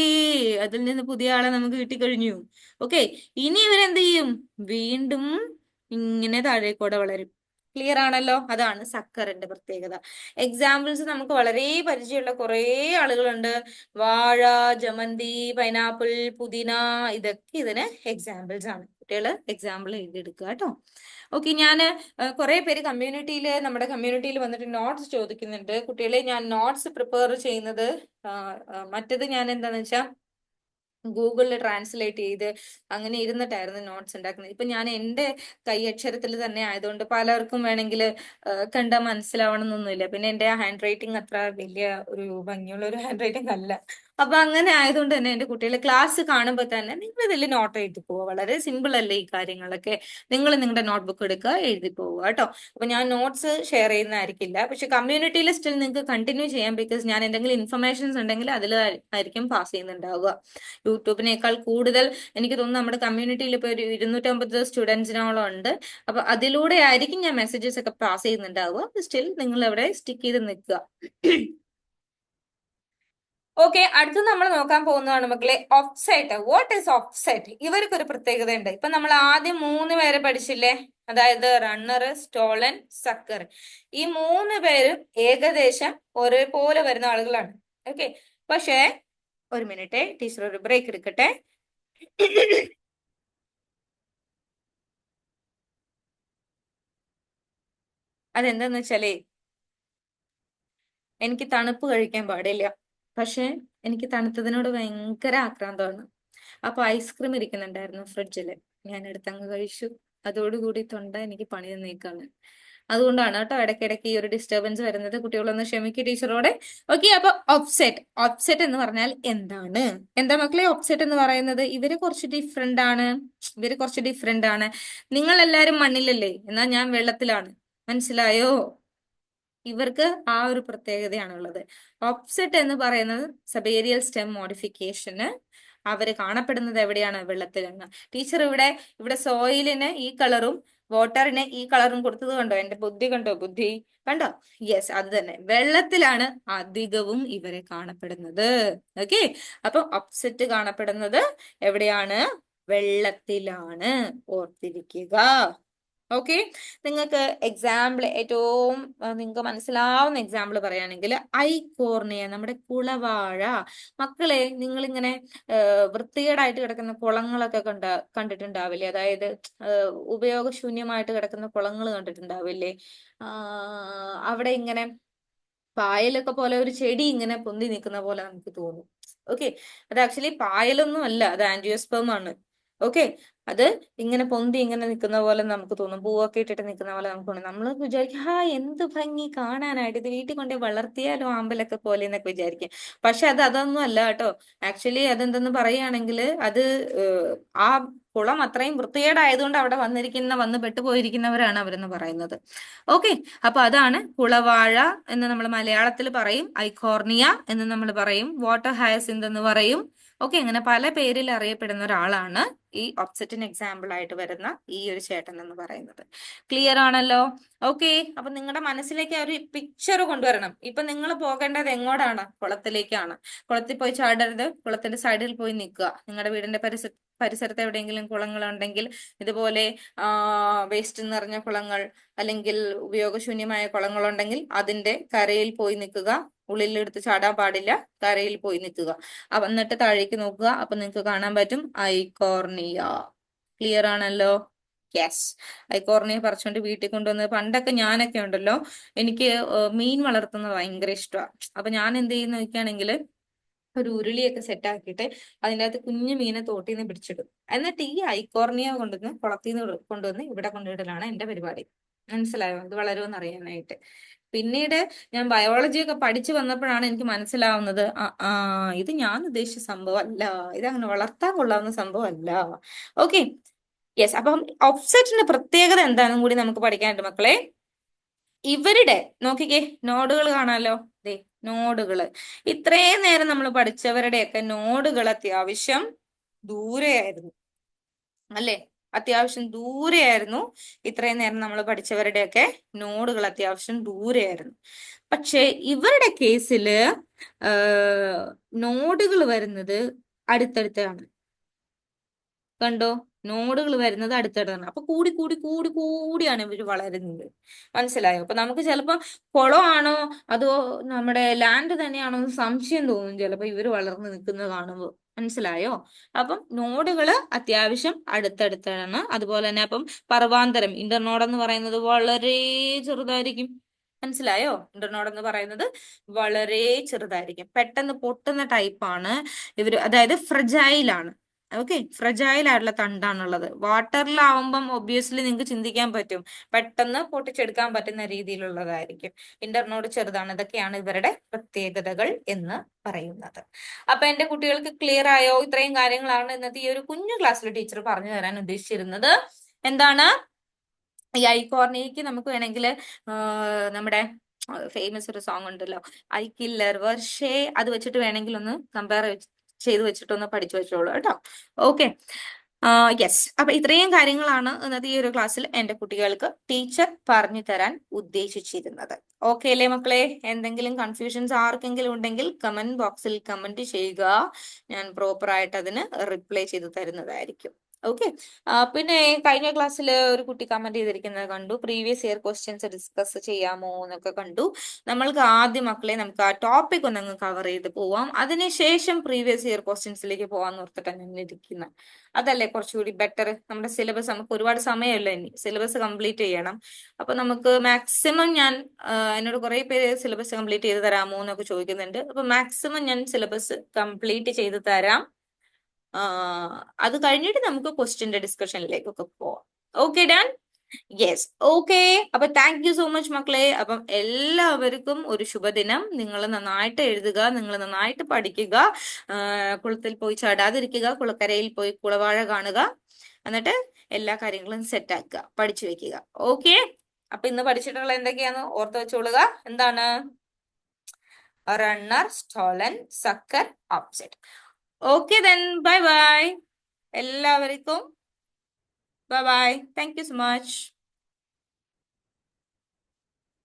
അതിൽ നിന്ന് പുതിയ ആളെ നമുക്ക് കിട്ടിക്കഴിഞ്ഞു. ഓക്കെ ഇനി ഇവരെന്ത് ചെയ്യും? വീണ്ടും ഇങ്ങനെ താഴേക്കൂടെ വളരും. ക്ലിയർ ആണല്ലോ? അതാണ് സക്കറിന്റെ പ്രത്യേകത. എക്സാമ്പിൾസ് നമുക്ക് വളരെ പരിചയമുള്ള കുറേ ആളുകളുണ്ട്. വാഴ ജമന്തി പൈനാപ്പിൾ പുതിന ഇതൊക്കെ ഇതിന് എക്സാമ്പിൾസ് ആണ്. കുട്ടികൾ എക്സാമ്പിൾ എഴുതിയെടുക്കുക കേട്ടോ. ഓക്കെ ഞാൻ കുറെ പേര് കമ്മ്യൂണിറ്റിയിൽ നമ്മുടെ കമ്മ്യൂണിറ്റിയിൽ വന്നിട്ട് നോട്ട്സ് ചോദിക്കുന്നുണ്ട്. കുട്ടികളെ ഞാൻ നോട്ട്സ് പ്രിപ്പയർ ചെയ്യുന്നത് മറ്റത് ഞാൻ എന്താണെന്ന് വെച്ചാൽ ഗൂഗിളിൽ ട്രാൻസ്ലേറ്റ് ചെയ്ത് അങ്ങനെ ഇരുന്നിട്ടായിരുന്നു നോട്ട്സ് ഉണ്ടാക്കുന്നത്. ഇപ്പൊ ഞാൻ എന്റെ കൈയക്ഷരത്തിൽ തന്നെ ആയതുകൊണ്ട് പലർക്കും വേണമെങ്കിൽ കണ്ട മനസ്സിലാവണം എന്നൊന്നുമില്ല പിന്നെ എന്റെ ഹാൻഡ് റൈറ്റിംഗ് അത്ര വലിയ ഒരു ഭംഗിയുള്ള ഒരു ഹാൻഡ് റൈറ്റിംഗ് അല്ല. അപ്പൊ അങ്ങനെ ആയതുകൊണ്ട് തന്നെ എന്റെ കുട്ടികളെ ക്ലാസ് കാണുമ്പോൾ തന്നെ നിങ്ങൾ ഇതിൽ നോട്ട് എഴുതി പോവുക. വളരെ സിമ്പിൾ അല്ലേ ഈ കാര്യങ്ങളൊക്കെ? നിങ്ങൾ നിങ്ങളുടെ നോട്ട്ബുക്ക് എടുക്കുക എഴുതി പോവുക കേട്ടോ. അപ്പൊ ഞാൻ നോട്ട്സ് ഷെയർ ചെയ്യുന്നതായിരിക്കില്ല. പക്ഷെ കമ്മ്യൂണിറ്റിയിൽ സ്റ്റിൽ നിങ്ങൾക്ക് കണ്ടിന്യൂ ചെയ്യാം ബിക്കോസ് ഞാൻ എന്തെങ്കിലും ഇൻഫർമേഷൻസ് ഉണ്ടെങ്കിൽ അതിൽ ആയിരിക്കും പാസ് ചെയ്യുന്നുണ്ടാവുക. യൂട്യൂബിനേക്കാൾ കൂടുതൽ എനിക്ക് തോന്നുന്നു നമ്മുടെ കമ്മ്യൂണിറ്റിയിൽ ഇപ്പോൾ ഒരു ഇരുന്നൂറ്റമ്പത് സ്റ്റുഡൻസിനോളം ഉണ്ട്. അപ്പൊ അതിലൂടെ ആയിരിക്കും ഞാൻ മെസ്സേജസ് ഒക്കെ പാസ് ചെയ്യുന്നുണ്ടാവുക. സ്റ്റിൽ നിങ്ങൾ അവിടെ സ്റ്റിക്ക് ചെയ്ത് നിൽക്കുക. ഓക്കെ അടുത്ത് നമ്മൾ നോക്കാൻ പോകുന്നതാണ് മക്കളെ ഓഫ്സെറ്റ് വാട്ട് ഈസ് ഓഫ്സെറ്റ് ഇവർക്ക് ഒരു പ്രത്യേകത ഉണ്ട് ഇപ്പൊ നമ്മൾ ആദ്യം മൂന്ന് പേരെ പഠിച്ചില്ലേ? അതായത് റണ്ണർ സ്റ്റോളൻ സക്കർ ഈ മൂന്ന് പേരും ഏകദേശം ഒരേപോലെ വരുന്ന ആളുകളാണ്. ഓക്കെ പക്ഷേ ഒരു മിനിറ്റ് ടീച്ചർ ഒരു ബ്രേക്ക് എടുക്കട്ടെ. അതെന്താന്ന് വെച്ചാലേ എനിക്ക് തണുപ്പ് കഴിക്കാൻ പാടില്ല. പക്ഷെ എനിക്ക് തണുത്തതിനോട് ഭയങ്കര ആക്രാന്തമാണ്. അപ്പൊ ഐസ്ക്രീം ഇരിക്കുന്നുണ്ടായിരുന്നു ഫ്രിഡ്ജിൽ. ഞാൻ എടുത്തങ്ങ് കഴിച്ചു. അതോടുകൂടി തൊണ്ട എനിക്ക് പണി തന്നേക്കാണ് അതുകൊണ്ടാണ് കേട്ടോ ഇടയ്ക്കിടയ്ക്ക് ഈ ഒരു ഡിസ്റ്റർബൻസ് വരുന്നത്. കുട്ടികളൊന്ന് ക്ഷമിക്കും ടീച്ചറോടെ. ഓക്കെ അപ്പൊ ഓഫ്സെറ്റ് ഓഫ്സെറ്റ് എന്ന് പറഞ്ഞാൽ എന്താണ്? എന്താ മക്കളെ ഓഫ്സെറ്റ് എന്ന് പറയുന്നത്? ഇവർ കുറച്ച് ഡിഫറെന്റ് ആണ്. ഇവർ കുറച്ച് ഡിഫറെന്റ് ആണ്. നിങ്ങൾ എല്ലാരും മണ്ണിലല്ലേ? എന്നാ ഞാൻ വെള്ളത്തിലാണ്. മനസ്സിലായോ? ഇവർക്ക് ആ ഒരു പ്രത്യേകതയാണുള്ളത് ഓപ്സെറ്റ് എന്ന് പറയുന്നത് സബേരിയൽ സ്റ്റെം മോഡിഫിക്കേഷന് അവർ കാണപ്പെടുന്നത് എവിടെയാണ്? വെള്ളത്തിൽ വെള്ളത്തിലാണ് ടീച്ചർ ഇവിടെ ഇവിടെ സോയിലിന് ഈ കളറും വാട്ടറിന് ഈ കളറും കൊടുത്തത് കണ്ടോ? എന്റെ ബുദ്ധി കണ്ടോ? ബുദ്ധി കണ്ടോ? യെസ് അത് തന്നെ. വെള്ളത്തിലാണ് അധികവും ഇവരെ കാണപ്പെടുന്നത്. ഓക്കെ അപ്പൊ അപ്സെറ്റ് കാണപ്പെടുന്നത് എവിടെയാണ്? വെള്ളത്തിലാണ്. ഓർത്തിരിക്കുക. ഓക്കെ നിങ്ങൾക്ക് എക്സാമ്പിൾ ഏറ്റവും നിങ്ങൾക്ക് മനസ്സിലാവുന്ന എക്സാമ്പിൾ പറയുകയാണെങ്കിൽ കോർണിയ നമ്മുടെ കുളവാഴ. മക്കളെ നിങ്ങളിങ്ങനെ വൃത്തികേടായിട്ട് കിടക്കുന്ന കുളങ്ങളൊക്കെ കണ്ട കണ്ടിട്ടുണ്ടാവില്ലേ? അതായത് ഉപയോഗശൂന്യമായിട്ട് കിടക്കുന്ന കുളങ്ങൾ കണ്ടിട്ടുണ്ടാവില്ലേ? അവിടെ ഇങ്ങനെ പായലൊക്കെ പോലെ ഒരു ചെടി ഇങ്ങനെ പൊന്തി നിൽക്കുന്ന പോലെ നമുക്ക് തോന്നും. ഓക്കെ അത് ആക്ച്വലി പായലൊന്നും അല്ല അത് ആൻജിയോസ്പേം ആണ്. ഓക്കെ അത് ഇങ്ങനെ പൊന്തി ഇങ്ങനെ നിൽക്കുന്ന പോലെ നമുക്ക് തോന്നും. പൂവൊക്കെ ഇട്ടിട്ട് നിൽക്കുന്ന പോലെ നമുക്ക് തോന്നും. നമ്മൾ വിചാരിക്കും ഹാ എന്ത് ഭംഗി കാണാനായിട്ട് ഇത് വീട്ടിൽ കൊണ്ടേ വളർത്തിയാലോ ആമ്പലൊക്കെ പോലെ എന്നൊക്കെ വിചാരിക്കും. പക്ഷെ അത് അതൊന്നും അല്ല കേട്ടോ. ആക്ച്വലി അതെന്തെന്ന് പറയുകയാണെങ്കിൽ അത് ആ കുളം അത്രയും വൃത്തികേടായതുകൊണ്ട് അവിടെ വന്നിരിക്കുന്ന വന്ന് പെട്ടുപോയിരിക്കുന്നവരാണ് അവരെന്ന് പറയുന്നത്. ഓക്കെ അപ്പൊ അതാണ് കുളവാഴ എന്ന് നമ്മൾ മലയാളത്തിൽ പറയും. ഐക്കോർണിയ എന്ന് നമ്മൾ പറയും. വാട്ടർ ഹയസിന്ത് എന്ന് പറയും. ഓക്കെ അങ്ങനെ പല പേരിൽ അറിയപ്പെടുന്ന ഒരാളാണ് ഈ ഒബ്സെറ്റിന് എക്സാമ്പിൾ ആയിട്ട് വരുന്ന ഈ ഒരു ചേട്ടൻ എന്ന് പറയുന്നത്. ക്ലിയർ ആണല്ലോ? ഓക്കെ അപ്പൊ നിങ്ങളുടെ മനസ്സിലേക്ക് ആ ഒരു പിക്ചർ കൊണ്ടുവരണം. ഇപ്പൊ നിങ്ങൾ പോകേണ്ടത് എങ്ങോട്ടാണ്? കുളത്തിലേക്കാണ്. കുളത്തിൽ പോയി ചാടരുത്. കുളത്തിന്റെ സൈഡിൽ പോയി നിൽക്കുക. നിങ്ങളുടെ വീടിന്റെ പരിസര പരിസരത്ത് എവിടെയെങ്കിലും കുളങ്ങൾ ഉണ്ടെങ്കിൽ ഇതുപോലെ വേസ്റ്റ് നിറഞ്ഞ കുളങ്ങൾ അല്ലെങ്കിൽ ഉപയോഗശൂന്യമായ കുളങ്ങളുണ്ടെങ്കിൽ അതിന്റെ കരയിൽ പോയി നിൽക്കുക. ഉള്ളിലെടുത്ത് ചാടാൻ പാടില്ല. തറയിൽ പോയി നിൽക്കുക. അപ്പൊ എന്നിട്ട് താഴേക്ക് നോക്കുക. അപ്പൊ നിങ്ങൾക്ക് കാണാൻ പറ്റും ഐകോർണിയ. ക്ലിയർ ആണല്ലോ? യെസ് ഐകോർണിയ പറിച്ചുകൊണ്ട് വീട്ടിൽ കൊണ്ടുവന്ന് പണ്ടൊക്കെ ഞാനൊക്കെ ഉണ്ടല്ലോ. എനിക്ക് മീൻ വളർത്തുന്നത് ഭയങ്കര ഇഷ്ടമാണ് അപ്പൊ ഞാൻ എന്ത് ചെയ്യുന്ന നോക്കുകയാണെങ്കിൽ ഒരു ഉരുളിയൊക്കെ സെറ്റ് ആക്കിയിട്ട് അതിന്റെ അകത്ത് കുഞ്ഞു മീനെ തോട്ടിൽ നിന്ന് പിടിച്ചിടും. എന്നിട്ട് ഈ ഐക്കോർണിയ കൊണ്ടുവന്ന് കുളത്തിൽ നിന്ന് കൊണ്ടുവന്ന് ഇവിടെ കൊണ്ടുവിടലാണ് എന്റെ പരിപാടി. മനസ്സിലായോ? ഇത് വളരുമെന്ന് അറിയാനായിട്ട്. പിന്നീട് ഞാൻ ബയോളജി ഒക്കെ പഠിച്ചു വന്നപ്പോഴാണ് എനിക്ക് മനസ്സിലാവുന്നത് ആ ഇത് ഞാൻ ഉദ്ദേശിച്ച സംഭവം അല്ല ഇത് അങ്ങനെ വളർത്താൻ കൊള്ളാവുന്ന സംഭവം അല്ല ഓക്കെ യെസ് അപ്പം ഓഫ്സെറ്റിന്റെ പ്രത്യേകത എന്താണെന്നും കൂടി നമുക്ക് പഠിക്കാനുണ്ട് മക്കളെ. ഇവരുടെ നോക്കിക്കേ നോഡുകൾ കാണാലോ. ദേ നോഡുകൾ ഇത്രയും നേരം നമ്മൾ പഠിച്ചവരുടെയൊക്കെ നോഡുകൾ അത്യാവശ്യം ദൂരെയായിരുന്നു. അല്ലേ? അത്യാവശ്യം ദൂരെയായിരുന്നു. ഇത്രയും നേരം നമ്മൾ പഠിച്ചവരുടെയൊക്കെ നോഡുകൾ അത്യാവശ്യം ദൂരെയായിരുന്നു. പക്ഷെ ഇവരുടെ കേസിൽ നോഡുകൾ വരുന്നത് അടുത്തടുത്താണ്. കണ്ടോ? നോഡുകൾ വരുന്നത് അടുത്തടുത്താണ്. അപ്പൊ കൂടി കൂടി കൂടി കൂടിയാണ് ഇവർ വളരുന്നത്. മനസ്സിലായോ? അപ്പൊ നമുക്ക് ചിലപ്പോ കുളമാണോ? അതോ നമ്മുടെ ലാൻഡ് തന്നെയാണോ എന്ന് സംശയം തോന്നും. ചിലപ്പോ ഇവർ വളർന്നു നിൽക്കുന്നത് കാണുമ്പോൾ മനസ്സിലായോ? അപ്പം നോഡുകൾ അത്യാവശ്യം അടുത്തടുത്താണ് അതുപോലെ തന്നെ അപ്പം പർവാന്തരം ഇന്റർനോഡ് എന്ന് പറയുന്നത് വളരെ ചെറുതായിരിക്കും. മനസ്സിലായോ? ഇന്റർനോഡ് എന്ന് പറയുന്നത് വളരെ ചെറുതായിരിക്കും. പെട്ടെന്ന് പൊട്ടുന്ന ടൈപ്പാണ് ഇവർ അതായത് ഫ്രജൈലാണ് ഓക്കെ ഫ്രജൈൽ ആയിട്ടുള്ള തണ്ടാണുള്ളത്. വാട്ടറിലാവുമ്പം ഒബ്വിയസ്ലി നിങ്ങൾക്ക് ചിന്തിക്കാൻ പറ്റും. പെട്ടെന്ന് പൊട്ടിച്ചെടുക്കാൻ പറ്റുന്ന രീതിയിലുള്ളതായിരിക്കും. ഇന്റർനോട് ചെറുതാണ്. ഇതൊക്കെയാണ് ഇവരുടെ പ്രത്യേകതകൾ എന്ന് പറയുന്നത്. അപ്പൊ എന്റെ കുട്ടികൾക്ക് ക്ലിയർ ആയോ? ഇത്രയും കാര്യങ്ങളാണ് ഇന്നത്തെ ഈ ഒരു കുഞ്ഞു ക്ലാസ്സിൽ ടീച്ചർ പറഞ്ഞു തരാൻ ഉദ്ദേശിച്ചിരുന്നത്. എന്താണ്? ഈ ഐക്കോർണിയക്ക് നമുക്ക് വേണമെങ്കിൽ നമ്മുടെ ഫേമസ് ഒരു സോങ് ഉണ്ടല്ലോ. ഐ കില്ലർ വർഷേ. അത് വെച്ചിട്ട് വേണമെങ്കിൽ ഒന്ന് കമ്പയർ ചെയ്ത് വെച്ചിട്ടൊന്ന് പഠിച്ചു വെച്ചോളൂ കേട്ടോ. ഓക്കെ യെസ് അപ്പൊ ഇത്രയും കാര്യങ്ങളാണ് ഇന്നത്തെ ഈ ഒരു ക്ലാസ്സിൽ എന്റെ കുട്ടികൾക്ക് ടീച്ചർ പറഞ്ഞു തരാൻ ഉദ്ദേശിച്ചിരുന്നത്. ഓക്കെ അല്ലേ മക്കളെ? എന്തെങ്കിലും കൺഫ്യൂഷൻസ് ആർക്കെങ്കിലും ഉണ്ടെങ്കിൽ കമന്റ് ബോക്സിൽ കമന്റ് ചെയ്യുക. ഞാൻ പ്രോപ്പർ ആയിട്ട് അതിന് റിപ്ലൈ ചെയ്ത് തരുന്നതായിരിക്കും. ഓക്കെ പിന്നെ കഴിഞ്ഞ ക്ലാസ്സിൽ ഒരു കുട്ടി കമന്റ് ചെയ്തിരിക്കുന്നത് കണ്ടു. പ്രീവിയസ് ഇയർ ക്വസ്റ്റ്യൻസ് ഡിസ്കസ് ചെയ്യാമോ എന്നൊക്കെ കണ്ടു. നമ്മൾക്ക് ആദ്യം മക്കളെ നമുക്ക് ആ ടോപ്പിക് ഒന്ന് അങ്ങ് കവർ ചെയ്ത് പോവാം. അതിനുശേഷം പ്രീവിയസ് ഇയർ ക്വസ്റ്റ്യൻസിലേക്ക് പോകാൻ ഓർത്തിട്ടാണ് ഞാൻ ഇരിക്കുന്നത് അതല്ലേ കുറച്ചുകൂടി ബെറ്റർ നമ്മുടെ സിലബസ് നമുക്ക് ഒരുപാട് സമയമല്ല ഇനി? സിലബസ് കംപ്ലീറ്റ് ചെയ്യണം. അപ്പൊ നമുക്ക് മാക്സിമം ഞാൻ എന്നോട് കുറെ പേര് സിലബസ് കംപ്ലീറ്റ് ചെയ്ത് തരാമോ എന്നൊക്കെ ചോദിക്കുന്നുണ്ട്. അപ്പൊ മാക്സിമം ഞാൻ സിലബസ് കംപ്ലീറ്റ് ചെയ്ത് തരാം. അത് കഴിഞ്ഞിട്ട് നമുക്ക് ക്വസ്റ്റ്യന്റെ ഡിസ്കഷനിലേക്കൊക്കെ പോവാം. ഓക്കെ ഡാൻ യെസ് ഓക്കെ അപ്പൊ താങ്ക് യു സോ മച്ച് മക്കളെ. അപ്പം എല്ലാവർക്കും ഒരു ശുഭദിനം. നിങ്ങൾ നന്നായിട്ട് എഴുതുക നിങ്ങൾ നന്നായിട്ട് പഠിക്കുക കുളത്തിൽ പോയി ചാടാതിരിക്കുക കുളക്കരയിൽ പോയി കുളവാഴ കാണുക എന്നിട്ട് എല്ലാ കാര്യങ്ങളും സെറ്റ് ആക്കുക പഠിച്ചു വെക്കുക. ഓക്കെ അപ്പൊ ഇന്ന് പഠിച്ചിട്ടുള്ള എന്തൊക്കെയാന്ന് ഓർത്ത് വെച്ചോളുക. എന്താണ്? Runner stolon sucker offset okay then bye bye എല്ലാവർക്കും. Bye bye thank you so much